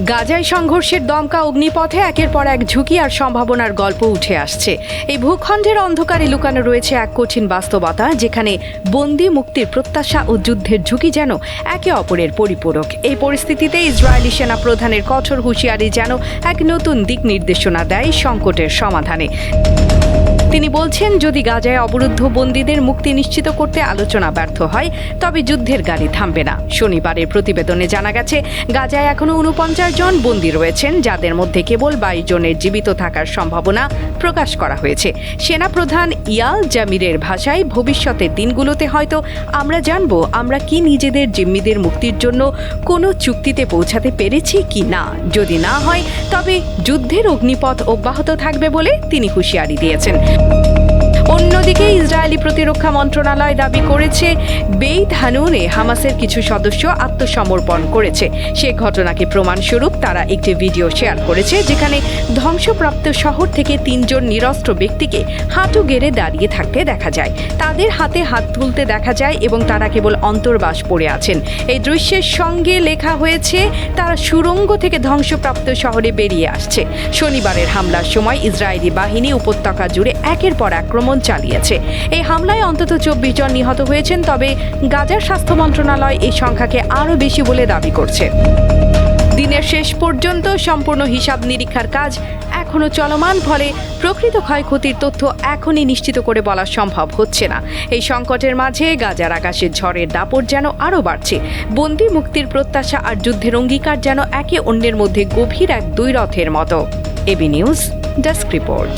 গাজায় সংঘর্ষের দমকা অগ্নিপথে একের পর এক ঝুঁকি আর সম্ভাবনার গল্প উঠে আসছে। এই ভূখণ্ডের অন্ধকারে লুকানো রয়েছে এক কঠিন বাস্তবতা, যেখানে বন্দি মুক্তির প্রত্যাশা ও যুদ্ধের ঝুঁকি যেন একে অপরের পরিপূরক। এই পরিস্থিতিতে ইসরায়েলি সেনা প্রধানের কঠোর হুঁশিয়ারি যেন এক নতুন দিক নির্দেশনা দেয় সংকটের সমাধানে। তিনি বলছেন, যদি গাজায় অবরুদ্ধ বন্দীদের মুক্তি নিশ্চিত করতে আলোচনা ব্যর্থ হয়, তবে যুদ্ধের গাড়ি থামবে না। শনিবারের প্রতিবেদনে জানা গেছে, গাজায় এখনও উনপঞ্চাশ জন বন্দী রয়েছেন, যাদের মধ্যে কেবল বাইশ জনের জীবিত থাকার সম্ভাবনা প্রকাশ করা হয়েছে। সেনাপ্রধান ইয়াল জামিরের ভাষায়, ভবিষ্যতের দিনগুলোতে হয়তো আমরা জানব, আমরা কি নিজেদের জিম্মিদের মুক্তির জন্য কোনো চুক্তিতে পৌঁছাতে পেরেছি কি না। যদি না হয়, তবে যুদ্ধের অগ্নিপথ অব্যাহত থাকবে বলে তিনি হুঁশিয়ারি দিয়েছেন। thank you অন্যদিকে ইসরায়েলি প্রতিরক্ষা মন্ত্রণালয় দাবি করেছে, বেইত হানুনে হামাসের কিছু সদস্য আত্মসমর্পণ করেছে। সে ঘটনাকে প্রমাণস্বরূপ তারা একটি ভিডিও শেয়ার করেছে, যেখানে ধ্বংসপ্রাপ্ত শহর থেকে তিনজন নিরস্ত্র ব্যক্তিকে হাঁটু গেড়ে দাঁড়িয়ে থাকতে দেখা যায়। তাদের হাতে হাত তুলতে দেখা যায় এবং তারা কেবল অন্তর্বাস পড়ে আছেন। এই দৃশ্যের সঙ্গে লেখা হয়েছে, তারা সুড়ঙ্গ থেকে ধ্বংসপ্রাপ্ত শহরে বেরিয়ে আসছে। শনিবারের হামলার সময় ইসরায়েলি বাহিনী উপত্যকা জুড়ে একের পর আক্রমণ চালিয়েছে। এই হামলায় অন্তত চব্বিশ জন নিহত হয়েছেন, তবে গাজার স্বাস্থ্য মন্ত্রণালয় এই সংখ্যাকে আরও বেশি বলে দাবি করছে। দিনের শেষ পর্যন্ত সম্পূর্ণ হিসাব নিরীক্ষার কাজ এখনও চলমান, ফলে প্রকৃত ক্ষয়ক্ষতির তথ্য এখনই নিশ্চিত করে বলা সম্ভব হচ্ছে না। এই সংকটের মাঝে গাজার আকাশের ঝড়ের দাপট যেন আরও বাড়ছে। বন্দি মুক্তির প্রত্যাশা আর যুদ্ধের অঙ্গীকার যেন একে অন্যের মধ্যে গভীর এক দুই রথের মতো। AB news, desk report.